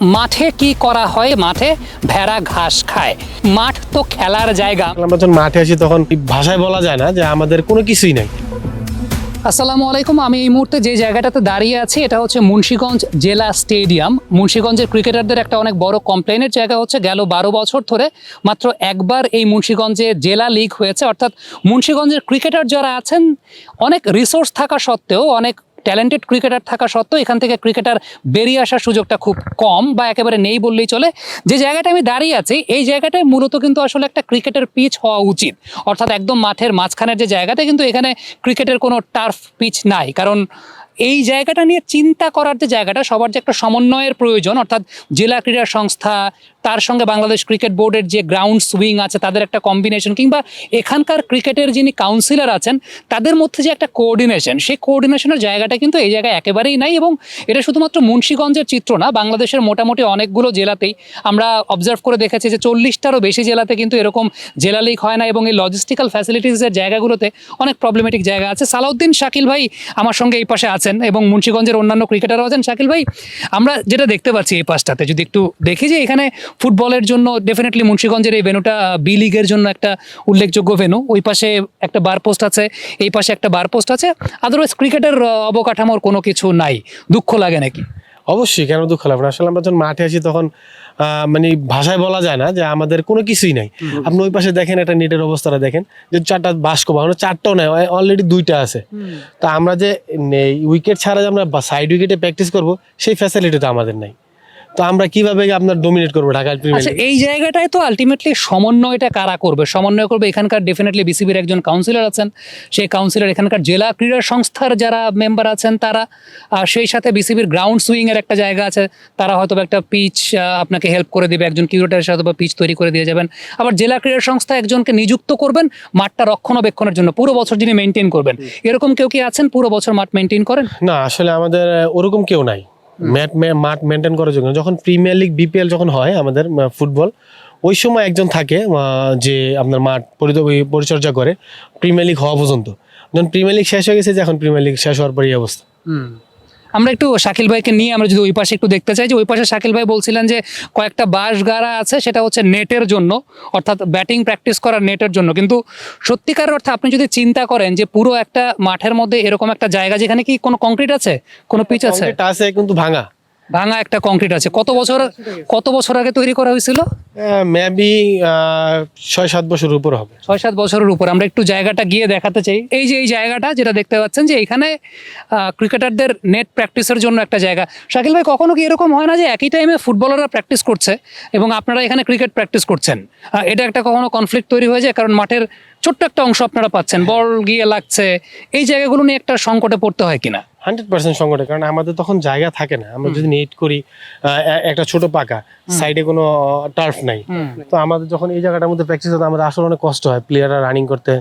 মাঠে কি করা হয়? মাঠে ভেড়া ঘাস খায়। মাঠ তো খেলার জায়গা। আমরা যখন মাঠে আসি তখন ভাষায় বলা যায় না যে আমাদের কোনো কিছুই নাই। আসসালামু আলাইকুম আমি এই মুহূর্তে যে জায়গাটাতে দাঁড়িয়ে আছি এটা হচ্ছে মুন্সিগঞ্জ জেলা স্টেডিয়াম। মুন্সিগঞ্জের ক্রিকেটারদের একটা অনেক বড় কমপ্লেনের জায়গা হচ্ছে গেল বারো বছর ধরে মাত্র একবার এই মুন্সিগঞ্জে জেলা লিগ হয়েছে। অর্থাৎ মুন্সিগঞ্জের ক্রিকেটার যারা আছেন অনেক রিসোর্স থাকা সত্ত্বেও অনেক ট্যালেন্টেড ক্রিকেটার থাকা সত্ত্বেও এখান থেকে ক্রিকেটার বেরিয়ে আসার সুযোগটা খুব কম বা একেবারে নেই বললেই চলে। যে জায়গাটা আমি দাঁড়িয়ে আছি, এই জায়গাটায় মূলত কিন্তু আসলে একটা ক্রিকেটের পিচ হওয়া উচিত। অর্থাৎ একদম মাঠের মাঝখানের যে জায়গাটা কিন্তু এখানে ক্রিকেটের কোনো টার্ফ পিচ নাই। কারণ এই জায়গাটা নিয়ে চিন্তা করার যে জায়গাটা, সবার যে একটা সমন্বয়ের প্রয়োজন, অর্থাৎ জেলা ক্রীড়া সংস্থা তার সঙ্গে বাংলাদেশ ক্রিকেট বোর্ডের যে গ্রাউন্ড সুইং আছে, তাদের একটা কম্বিনেশন কিংবা এখানকার ক্রিকেটের যিনি কাউন্সিলর আছেন, তাদের মধ্যে যে একটা কোঅর্ডিনেশন সেই কোঅর্ডিনেশনের জায়গাটা কিন্তু এই জায়গায় একেবারেই নাই এবং এটা শুধুমাত্র মুন্সীগঞ্জের চিত্র না, বাংলাদেশের মোটামুটি অনেকগুলো জেলাতেই আমরা অবজার্ভ করে দেখেছি যে চল্লিশটারও বেশি জেলাতে কিন্তু এরকম জেলা লিগ হয় না এবং এই লজিস্টিক্যাল ফ্যাসিলিটিসের জায়গাগুলোতে অনেক প্রবলেমেটিক জায়গা আছে। সালাউদ্দিন শাকিল ভাই আমার সঙ্গে এই পাশে আছেন এবং মুন্সীগঞ্জের অন্যান্য ক্রিকেটারও আছেন। শাকিল ভাই, আমরা যেটা দেখতে পাচ্ছি এই পাশটাতে, যদি একটু দেখি যে এখানে ফুটবলের জন্য ডেফিনেটলি মুন্সীগঞ্জের এই ভেনুটা বি লিগের জন্য একটা উল্লেখযোগ্য ভেনু ওই পাশে একটা বার পোস্ট আছে এই পাশে একটা বার পোস্ট আছে। আদারওয়াইজ ক্রিকেটের অবকাঠামোর কোনো কিছু নাই। দুঃখ লাগে নাকি? অবশ্যই কেন দুঃখ লাগবে আসলে আমরা যখন মাঠে আসি তখন আহ, মানে ভাষায় বলা যায় না যে আমাদের কোনো কিছুই নাই। আপনি ওই পাশে দেখেন একটা নেটের অবস্থাটা দেখেন যে চারটা বাস্ক বানানো চারটাও নাই অলরেডি দুইটা আছে। তা আমরা যে উইকেট ছাড়া যে আমরা সাইড উইকেটে প্র্যাকটিস করব সেই ফ্যাসিলিটি তো আমাদের নাই। তো আমরা কীভাবে আপনার ডোমিনেট করব ঢাকা প্রিমিয়ার আচ্ছা এই জায়গাটায় তো আলটিমেটলি সমন্বয়টা কারা করবে? সমন্বয় করবে এখানকার ডেফিনেটলি বিসিবির একজন কাউন্সিলর আছেন। সেই কাউন্সিলর এখানকার জেলা ক্রীড়া সংস্থার যারা মেম্বার আছেন তারা আর সেই সাথে বিসিবির গ্রাউন্ড সুইং এর একটা জায়গা আছে। তারা হয়তো একটা পিচ আপনাকে হেল্প করে দেবে একজন কিউরেটারের সাথে বা পিচ তৈরি করে দিয়ে যাবেন। আবার জেলা ক্রীড়া সংস্থা একজনকে নিযুক্ত করবেন মাঠটা রক্ষণাবেক্ষণের জন্য পুরো বছর যিনি মেনটেন করবেন। এরকম কেউ কি আছেন? পুরো বছর মাঠ মেনটেন করেন? না আসলে আমাদের ওরকম কেউ নাই। ম্যাট মাঠ মেনটেন করার জন্য। যখন প্রিমিয়ার লিগ বিপিএল যখন হয় আমাদের ফুটবল ওই সময় একজন থাকে যে আপনার মাঠ পরিচর্যা করে প্রিমিয়ার লিগ হওয়া পর্যন্ত। যখন প্রিমিয়ার লিগ শেষ হয়ে গেছে, যে এখন প্রিমিয়ার লিগ শেষ হওয়ার পরই অবস্থা। আমরা একটু শাকিল ভাইকে নিয়ে আমরা যদি ওই পাশে একটু দেখতে চাই যে ওই পাশে শাকিল ভাই বলছিলেন যে কয়েকটা বাঁশ গাড়া আছে, সেটা হচ্ছে নেটের জন্য, অর্থাৎ ব্যাটিং প্র্যাকটিস করার নেটের জন্য। কিন্তু সত্যিকার অর্থে আপনি যদি চিন্তা করেন যে পুরো একটা মাঠের মধ্যে এরকম একটা জায়গা যেখানে কি কোনো কংক্রিট আছে? কোনো পিচ আছে? আছে, কিন্তু ভাঙা। ভাঙা একটা কংক্রিট আছে। কত বছর কত বছর আগে তৈরি করা হয়েছিল? মেবি ছয় সাত বছর উপর হবে। ছয় সাত বছরের উপর। আমরা একটু জায়গাটা গিয়ে দেখাতে চাই। এই যে এই জায়গাটা যেটা দেখতে পাচ্ছেন যে এখানে ক্রিকেটারদের নেট প্র্যাকটিসের জন্য একটা জায়গা। শাকিল ভাই কখনো কি এরকম হয় না যে একই টাইমে ফুটবলাররা প্র্যাকটিস করছে এবং আপনারা এখানে ক্রিকেট প্র্যাকটিস করছেন? এটা একটা কখনো কনফ্লিক্ট তৈরি হয়ে যায়? কারণ মাঠের ছোট্ট একটা অংশ আপনারা পাচ্ছেন। বল গিয়ে লাগছে। এই জায়গাগুলো নিয়ে একটা সংকটে পড়তে হয় কিনা? হান্ড্রেড পার্সেন্ট সংকটে কারণ আমাদের তখন জায়গা থাকে না। আমরা যদি নেট করি একটা ছোট পাকা সাইডে কোনো টার্ফ নাই। তো আমাদের যখন এই জায়গাটার মধ্যে প্র্যাকটিস হতো আমাদের আসলে অনেক কষ্ট হয় প্লেয়াররা রানিং করতে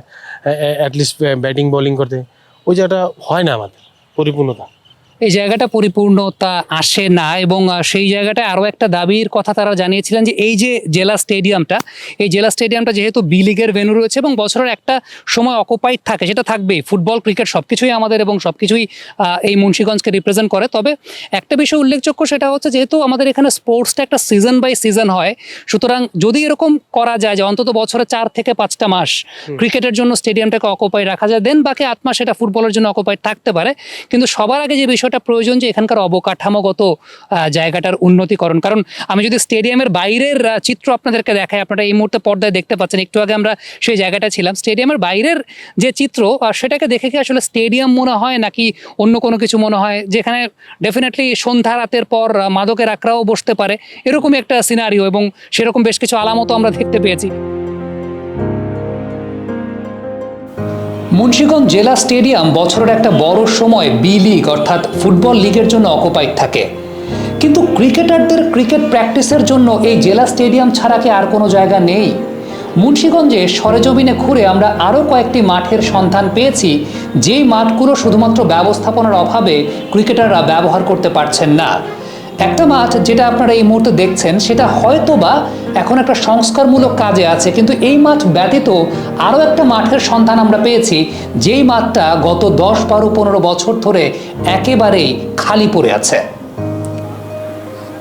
অ্যাটলিস্ট ব্যাটিং বোলিং করতে। ওই জায়গাটা হয় না আমাদের পরিপূর্ণতা। এই জায়গাটা পরিপূর্ণতা আসে না এবং সেই জায়গাটায় আরও একটা দাবির কথা তারা জানিয়েছিলেন যে এই যে জেলা স্টেডিয়ামটা এই জেলা স্টেডিয়ামটা যেহেতু বি লিগের ভেন্যু রয়েছে এবং বছরের একটা সময় অকুপাইড থাকে সেটা থাকবেই ফুটবল ক্রিকেট সব কিছুই আমাদের এবং সব কিছুই এই মুন্সীগঞ্জকে রিপ্রেজেন্ট করে। তবে একটা বিষয় উল্লেখযোগ্য সেটা হচ্ছে যেহেতু আমাদের এখানে স্পোর্টসটা একটা সিজন বাই সিজন হয় সুতরাং যদি এরকম করা যায় যে অন্তত বছরে চার থেকে পাঁচটা মাস ক্রিকেটের জন্য স্টেডিয়ামটাকে অকুপাই রাখা যায় দেন বাকি আট মাস এটা ফুটবলের জন্য অকুপাইড থাকতে পারে। কিন্তু সবার আগে যে বিষয়টা প্রয়োজন যে এখানকার অবকাঠামোগত জায়গাটার উন্নতিকরণ। কারণ আমি যদি স্টেডিয়ামের বাইরের চিত্র আপনাদেরকে দেখাই, আপনারা এই মুহূর্তে পর্দায় দেখতে পাচ্ছেন, একটু আগে আমরা সেই জায়গাটা ছিলাম। স্টেডিয়ামের বাইরের যে চিত্র সেটাকে দেখে কি আসলে স্টেডিয়াম মনে হয় নাকি অন্য কোনো কিছু মনে হয়? যেখানে ডেফিনেটলি সন্ধ্যা রাতের পর মাদকের আকড়াও বসতে পারে। এরকমই একটা সিনারিও এবং সেরকম বেশ কিছু আলামতও আমরা দেখতে পেয়েছি। মুন্সিগঞ্জ জেলা স্টেডিয়াম বছরের একটা বড় সময় বি লিগ অর্থাৎ ফুটবল লিগের জন্য অকুপাইড থাকে। কিন্তু ক্রিকেটারদের ক্রিকেট প্র্যাকটিসের জন্য এই জেলা স্টেডিয়াম ছাড়া কি আর কোনো জায়গা নেই? মুন্সিগঞ্জে সরেজমিনে ঘুরে আমরা আরও কয়েকটি মাঠের সন্ধান পেয়েছি, যেই মাঠগুলো শুধুমাত্র ব্যবস্থাপনার অভাবে ক্রিকেটাররা ব্যবহার করতে পারছেন না। একটা মাছ যেটা আপনারা এই মুহূর্তে দেখছেন, সেটা হয়তো বা এখন একটা সংস্কারমূলক কাজে আছে, কিন্তু এই মাছ ব্যতীত আরও একটা মাঠের সন্ধান আমরা পেয়েছি, যেই মাঠটা গত দশ, বারো, পনেরো বছর ধরে একেবারেই খালি পড়ে আছে।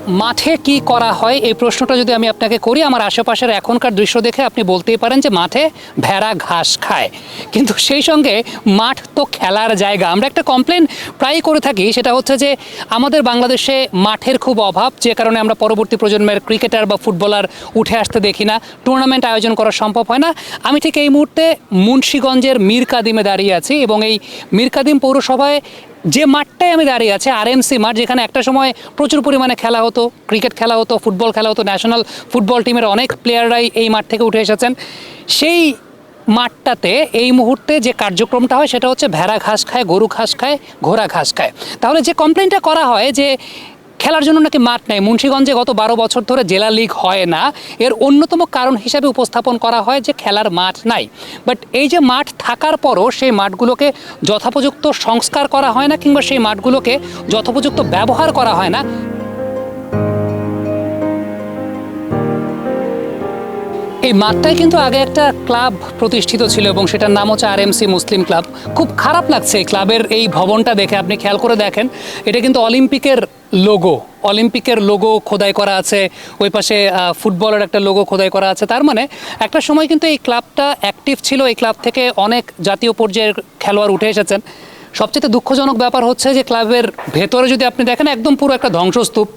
মাঠে কি করা হয়? এই প্রশ্নটা যদি আমি আপনাকে করি, আমার আশেপাশের এখনকার দৃশ্য দেখে আপনি বলতেই পারেন যে মাঠে ভেড়া ঘাস খায়। কিন্তু সেই সঙ্গে মাঠ তো খেলার জায়গা। আমরা একটা কমপ্লেন প্রায়ই করে থাকি, সেটা হচ্ছে যে আমাদের বাংলাদেশে মাঠের খুব অভাব, যে কারণে আমরা পরবর্তী প্রজন্মের ক্রিকেটার বা ফুটবলার উঠে আসতে দেখি না। টুর্নামেন্ট আয়োজন করা সম্ভব হয় না। আমি ঠিক এই মুহূর্তে মুন্সীগঞ্জের মীর কাদিমে দাঁড়িয়ে আছি এবং এই মীর কাদিম পৌরসভায় যে মাঠটায় আমি দাঁড়িয়ে আছি আরএমসি মাঠ, যেখানে একটা সময় প্রচুর পরিমাণে খেলা হতো, ক্রিকেট খেলা হতো, ফুটবল খেলা হতো ন্যাশনাল ফুটবল টিমের অনেক প্লেয়াররাই এই মাঠ থেকে উঠে এসেছেন। সেই মাঠটাতে এই মুহূর্তে যে কার্যক্রমটা হয়, সেটা হচ্ছে ভেড়া ঘাস খায়, গরু ঘাস খায়, ঘোড়া ঘাস খায়। তাহলে যে কমপ্লেনটা করা হয় যে খেলার জন্য নাকি মাঠ নেই। মুন্সীগঞ্জে গত বারো বছর ধরে জেলা লিগ হয় না। এর অন্যতম কারণ হিসাবে উপস্থাপন করা হয় যে খেলার মাঠ নাই। বাট এই যে মাঠ থাকার পরও সেই মাঠগুলোকে যথোপযুক্ত সংস্কার করা হয় না কিংবা সেই মাঠগুলোকে যথোপযুক্ত ব্যবহার করা হয় না। এই মাঠটায় কিন্তু আগে একটা ক্লাব প্রতিষ্ঠিত ছিল এবং সেটার নাম হচ্ছে আরএমসি মুসলিম ক্লাব। খুব খারাপ লাগছে এই ক্লাবের এই ভবনটা দেখে। আপনি খেয়াল করে দেখেন, এটা কিন্তু অলিম্পিকের লোগো অলিম্পিকের লোগো খোদাই করা আছে, ওই পাশে ফুটবলের একটা লোগো খোদাই করা আছে। তার মানে একটা সময় কিন্তু এই ক্লাবটা অ্যাক্টিভ ছিল, এই ক্লাব থেকে অনেক জাতীয় পর্যায়ের খেলোয়াড় উঠে এসেছেন। সবচেয়ে দুঃখজনক ব্যাপার হচ্ছে যে ক্লাবের ভেতরে যদি আপনি দেখেন, একদম পুরো একটা ধ্বংসস্তূপ।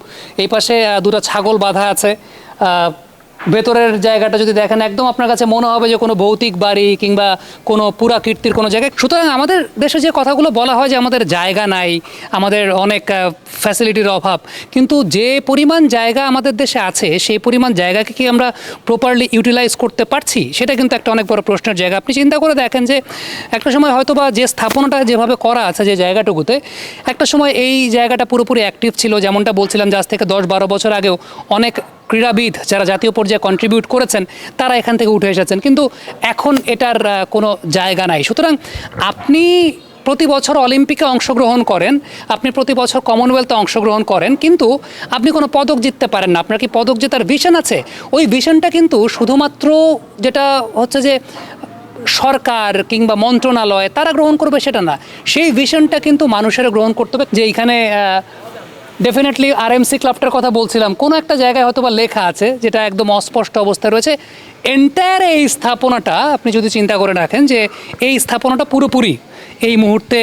এই পাশে দুটা ছাগল বাঁধা আছে। ভেতরের জায়গাটা যদি দেখেন, একদম আপনার কাছে মনে হবে যে কোনো ভৌতিক বাড়ি কিংবা কোনো পুরাকীর্তির কোনো জায়গায় সুতরাং আমাদের দেশে যে কথাগুলো বলা হয় যে আমাদের জায়গা নাই, আমাদের অনেক ফ্যাসিলিটির অভাব, কিন্তু যে পরিমাণ জায়গা আমাদের দেশে আছে, সেই পরিমাণ জায়গাকে কি আমরা প্রপারলি ইউটিলাইজ করতে পারছি? সেটা কিন্তু একটা অনেক বড় প্রশ্নের জায়গা। আপনি চিন্তা করে দেখেন যে একটা সময় হয়তো বা যে স্থাপনাটা যেভাবে করা আছে যে জায়গাটুকুতে, একটা সময় এই জায়গাটা পুরোপুরি অ্যাক্টিভ ছিল, যেমনটা বলছিলাম যে আজ থেকে দশ বারো বছর আগেও অনেক ক্রীড়াবিদ যারা জাতীয় পর্যায়ে কন্ট্রিবিউট করেছেন, তারা এখান থেকে উঠে এসেছেন। কিন্তু এখন এটার কোনো জায়গা নাই। সুতরাং আপনি প্রতি বছর অলিম্পিকে অংশগ্রহণ করেন, আপনি প্রতি বছর কমনওয়েলথে অংশগ্রহণ করেন, কিন্তু আপনি কোনো পদক জিততে পারেন না। আপনার কি পদক জেতার ভিশন আছে? ওই ভিশনটা কিন্তু শুধুমাত্র যেটা হচ্ছে যে সরকার কিংবা মন্ত্রণালয়, তারা গ্রহণ করবে সেটা না। সেই ভিশনটা কিন্তু মানুষের গ্রহণ করতে হবে যে এইখানে ডেফিনেটলি আর আরএমসি ক্লাবটার কথা বলছিলাম। কোনো একটা জায়গায় হয়তো বা লেখা আছে, যেটা একদম অস্পষ্ট অবস্থায় রয়েছে। এন্টায়ার এই স্থাপনাটা আপনি যদি চিন্তা করে রাখেন যে এই স্থাপনাটা পুরোপুরি এই মুহূর্তে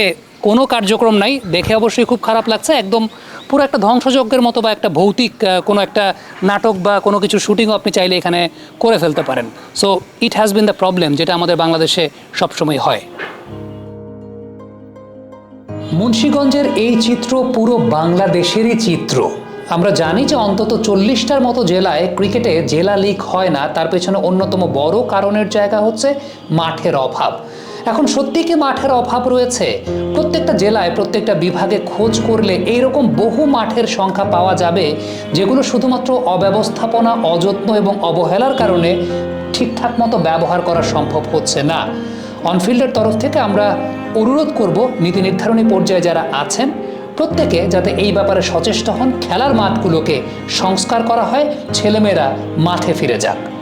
কোনো কার্যক্রম নাই। দেখে অবশ্যই খুব খারাপ লাগছে। একদম পুরো একটা ধ্বংসযজ্ঞের মতো বা একটা ভৌতিক কোনো একটা নাটক বা কোনো কিছু শুটিংও আপনি চাইলে এখানে করে ফেলতে পারেন। So it has been the problem যেটা আমাদের বাংলাদেশে সবসময় হয়। মুন্সীগঞ্জের এই চিত্র পুরো বাংলাদেশেরই চিত্র। আমরা জানি যে অন্তত চল্লিশটার মতো জেলায় ক্রিকেটে জেলা লিগ হয় না, তার পেছনে অন্যতম বড় কারণের জায়গা হচ্ছে মাঠের অভাব। এখন সত্যি কি মাঠের অভাব রয়েছে? প্রত্যেকটা জেলায় প্রত্যেকটা বিভাগে খোঁজ করলে এইরকম বহু মাঠের সংখ্যা পাওয়া যাবে, যেগুলো শুধুমাত্র অব্যবস্থাপনা, অযত্ন এবং অবহেলার কারণে ঠিকঠাক মতো ব্যবহার করা সম্ভব হচ্ছে না। অনফিল্ডের তরফ থেকে আমরা অনুরোধ করব নীতি নির্ধারণী পর্যায়ে যারা আছেন, প্রত্যেকে যাতে এই ব্যাপারে সচেষ্ট হন, খেলার মাঠগুলোকে সংস্কার করা হয়, ছেলেমেয়েরা মাঠে ফিরে যাক।